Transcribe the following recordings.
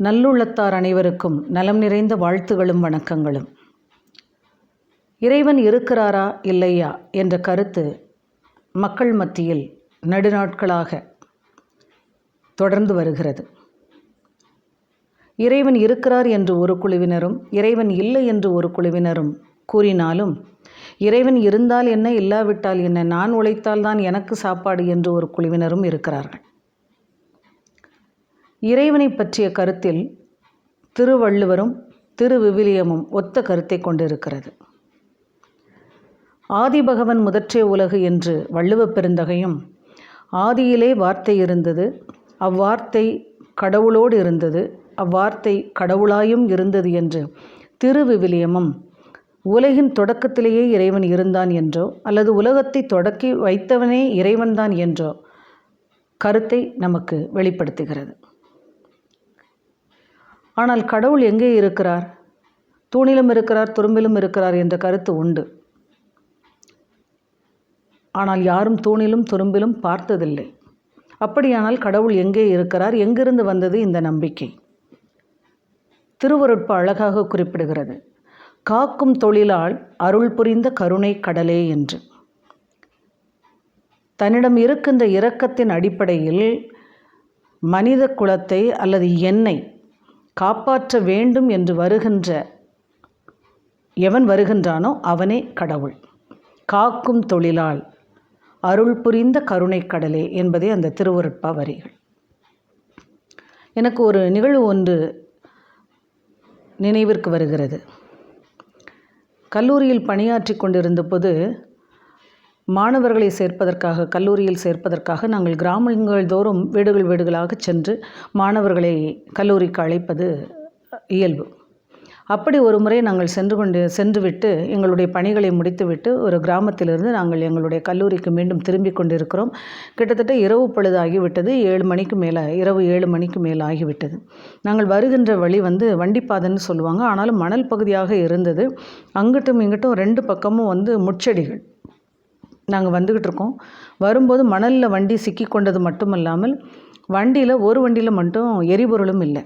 நல்லுள்ளத்தார் அனைவருக்கும் நலம் நிறைந்த வாழ்த்துகளும் வணக்கங்களும். இறைவன் இருக்கிறாரா இல்லையா என்ற கருத்து மக்கள் மத்தியில் நடுநாட்களாக தொடர்ந்து வருகிறது. இறைவன் இருக்கிறார் என்று ஒரு குழுவினரும் இறைவன் இல்லை என்று ஒரு குழுவினரும் கூறினாலும் இறைவன் இருந்தால் என்ன இல்லாவிட்டால் என்ன நான் உழைத்தால் தான் எனக்கு சாப்பாடு என்று ஒரு குழுவினரும் இருக்கிறார்கள். இறைவனை பற்றிய கருத்தில் திருவள்ளுவரும் திருவிவிலியமும் ஒத்த கருத்தை கொண்டிருக்கிறது. ஆதிபகவன் முதற்றே உலகு என்று வள்ளுவப் பெருந்தகையும் ஆதியிலே வார்த்தை இருந்தது அவ்வார்த்தை கடவுளோடு இருந்தது அவ்வார்த்தை கடவுளாயும் இருந்தது என்று திருவிவிலியமும் உலகின் தொடக்கத்திலேயே இறைவன் இருந்தான் என்றோ அல்லது உலகத்தை தொடக்கி வைத்தவனே இறைவன்தான் என்றோ கருத்தை நமக்கு வெளிப்படுத்துகிறது. ஆனால் கடவுள் எங்கே இருக்கிறார்? தூணிலும் இருக்கிறார் துரும்பிலும் இருக்கிறார் என்ற கருத்து உண்டு. ஆனால் யாரும் தூணிலும் துரும்பிலும் பார்த்ததில்லை. அப்படியானால் கடவுள் எங்கே இருக்கிறார்? எங்கிருந்து வந்தது இந்த நம்பிக்கை? திருவருட்பு அழகாக குறிப்பிடுகிறது. காக்கும் தொழிலால் அருள் புரிந்த கருணை கடலே என்று. தன்னிடம் இருக்கின்ற இரக்கத்தின் அடிப்படையில் மனித குலத்தை அல்லது என்னை காப்பாற்ற வேண்டும் என்று வருகின்ற எவன் வருகின்றானோ அவனே கடவுள். காக்கும் தொழிலால் அருள் புரிந்த கருணைக் கடலே என்பதே அந்த திருவருட்பா வரிகள். எனக்கு ஒரு நிகழ்வு ஒன்று நினைவிற்கு வருகிறது. கல்லூரியில் பணியாற்றி கொண்டிருந்த போது மாணவர்களை சேர்ப்பதற்காக கல்லூரியில் சேர்ப்பதற்காக நாங்கள் கிராமங்கள் தோறும் வீடுகள் வீடுகளாக சென்று மாணவர்களை கல்லூரிக்கு அழைப்பது இயல்பு. அப்படி ஒரு முறை நாங்கள் சென்று கொண்டு சென்று விட்டு எங்களுடைய பணிகளை முடித்துவிட்டு ஒரு கிராமத்திலிருந்து நாங்கள் எங்களுடைய கல்லூரிக்கு மீண்டும் திரும்பி கொண்டிருக்கிறோம். கிட்டத்தட்ட இரவு பொழுது ஆகிவிட்டது ஏழு மணிக்கு மேலே இரவு ஏழு மணிக்கு மேலே ஆகிவிட்டது நாங்கள் வருகின்ற வழி வந்து வண்டிப்பாதைன்னு சொல்லுவாங்க. ஆனாலும் மணல் பகுதியாக இருந்தது. அங்கிட்டும் இங்கிட்டும் ரெண்டு பக்கமும் வந்து முட்செடிகள். நாங்கள் வந்துக்கிட்டு இருக்கோம். வரும்போது மணலில் வண்டி சிக்கி கொண்டது மட்டும் இல்லாமல் வண்டியில் ஒரு வண்டியில் மட்டும் எரிபொருளும் இல்லை.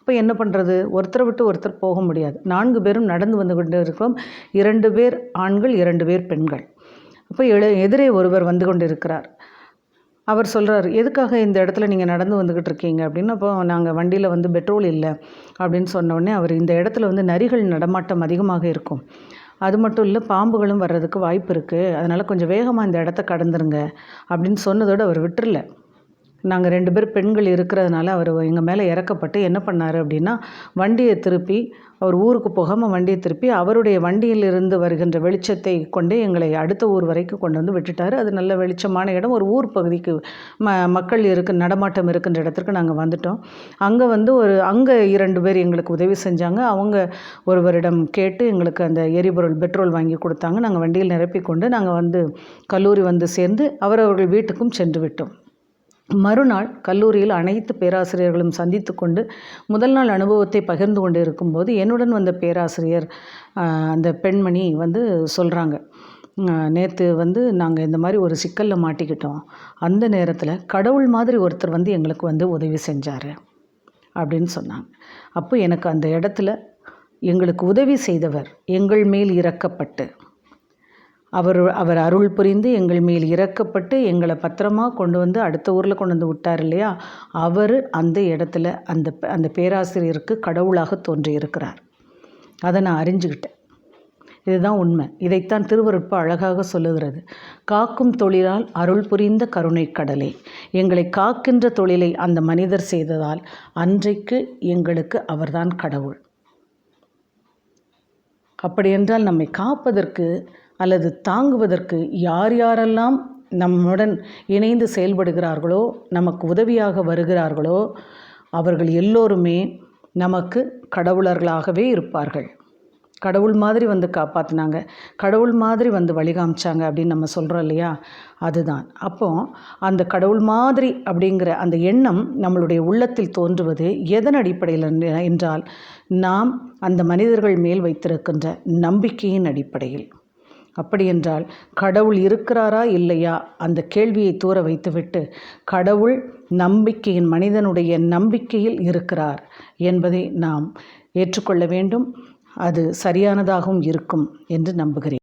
இப்போ என்ன பண்ணுறது ஒருத்தரை விட்டு ஒருத்தர் போக முடியாது. நான்கு பேரும் நடந்து வந்து கொண்டு இருக்கிறோம். இரண்டு பேர் ஆண்கள் இரண்டு பேர் பெண்கள். அப்போ எழு எதிரே ஒருவர் வந்து கொண்டு இருக்கிறார் அவர் சொல்கிறார் எதுக்காக இந்த இடத்துல நீங்கள் நடந்து வந்துக்கிட்டு இருக்கீங்க? அப்படின்னு. அப்போ நாங்கள் வண்டியில் வந்து பெட்ரோல் இல்லை அப்படின்னு சொன்னோடனே அவர் இந்த இடத்துல வந்து நரிகள் நடமாட்டம் அதிகமாக இருக்கும். அது மட்டும் இல்லை பாம்புகளும் வர்றதுக்கு வாய்ப்பு இருக்குது அதனால் கொஞ்சம் வேகமாக இந்த இடத்த கடந்துருங்க அப்படின்னு சொன்னதோடு அவர் விட்டுறல. நாங்கள் ரெண்டு பேர் பெண்கள் இருக்கிறதுனால அவர் எங்கள் மேலே இறக்கப்பட்டு என்ன பண்ணார் அப்படின்னா வண்டியை திருப்பி அவர் ஊருக்கு போகாமல் வண்டியை திருப்பி அவருடைய வண்டியிலிருந்து வருகின்ற வெளிச்சத்தை கொண்டு எங்களை அடுத்த ஊர் வரைக்கும் கொண்டு வந்து விட்டுட்டார். அது நல்ல வெளிச்சமான இடம். ஒரு ஊர் பகுதிக்கு ம மக்கள் இருக்கு நடமாட்டம் இருக்கின்ற இடத்திற்கு நாங்கள் வந்துட்டோம். அங்கே வந்து ஒரு அங்கே இரண்டு பேர் எங்களுக்கு உதவி செஞ்சாங்க. அவங்க ஒருவரிடம் கேட்டு எங்களுக்கு அந்த எரிபொருள் பெட்ரோல் வாங்கி கொடுத்தாங்க. நாங்கள் வண்டியில் நிரப்பி கொண்டு நாங்கள் வந்து கல்லூரி வந்து சேர்ந்து அவரவர்கள் வீட்டுக்கும் சென்று விட்டோம். மறுநாள் கல்லூரியில் அனைத்து பேராசிரியர்களும் சந்தித்து கொண்டு முதல் நாள் அனுபவத்தை பகிர்ந்து கொண்டு இருக்கும்போது என்னுடன் வந்த பேராசிரியர் அந்த பெண்மணி வந்து சொல்கிறாங்க நேற்று வந்து நாங்கள் இந்த மாதிரி ஒரு சிக்கலில் மாட்டிக்கிட்டோம். அந்த நேரத்தில் கடவுள் மாதிரி ஒருத்தர் வந்து எங்களுக்கு வந்து உதவி செஞ்சார் அப்படின்னு சொன்னாங்க. அப்போ எனக்கு அந்த இடத்துல எங்களுக்கு உதவி செய்தவர் எங்கள் மேல் இறக்கப்பட்டு அவர் அவர் அருள் புரிந்து எங்கள் மேல் இறக்கப்பட்டு எங்களை பத்திரமாக கொண்டு வந்து அடுத்த ஊரில் கொண்டு வந்து விட்டார் இல்லையா? அவர் அந்த இடத்துல அந்த அந்த பேராசிரியருக்கு கடவுளாக தோன்றியிருக்கிறார். அதை நான் அறிஞ்சுக்கிட்டேன். இதுதான் உண்மை. இதைத்தான் திருவருட்பு அழகாக சொல்லுகிறது. காக்கும் தொழிலால் அருள் புரிந்த கருணை கடலே. எங்களை காக்கின்ற தொழிலை அந்த மனிதர் செய்ததால் அன்றைக்கு எங்களுக்கு அவர்தான் கடவுள். அப்படியென்றால் நம்மை காப்பதற்கு அல்லது தாங்குவதற்கு யார் யாரெல்லாம் நம்முடன் இணைந்து செயல்படுகிறார்களோ நமக்கு உதவியாக வருகிறார்களோ அவர்கள் எல்லோருமே நமக்கு கடவுளர்களாகவே இருப்பார்கள். கடவுள் மாதிரி வந்து காப்பாற்றினாங்க கடவுள் மாதிரி வந்து வழிகாமிச்சாங்க அப்படின்னு நம்ம சொல்கிறோம் இல்லையா? அதுதான். அப்போ அந்த கடவுள் மாதிரி அப்படிங்கிற அந்த எண்ணம் நம்மளுடைய உள்ளத்தில் தோன்றுவது எதன் அடிப்படையில் என்றால் நாம் அந்த மனிதர்கள் மேல் வைத்திருக்கின்ற நம்பிக்கையின் அடிப்படையில். அப்படியென்றால் கடவுள் இருக்கிறாரா இல்லையா? அந்த கேள்வியை தூர வைத்துவிட்டு கடவுள் நம்பிக்கையின் மனிதனுடைய நம்பிக்கையில் இருக்கிறார் என்பதை நாம் ஏற்றுக்கொள்ள வேண்டும். அது சரியானதாகவும் இருக்கும் என்று நம்புகிறேன்.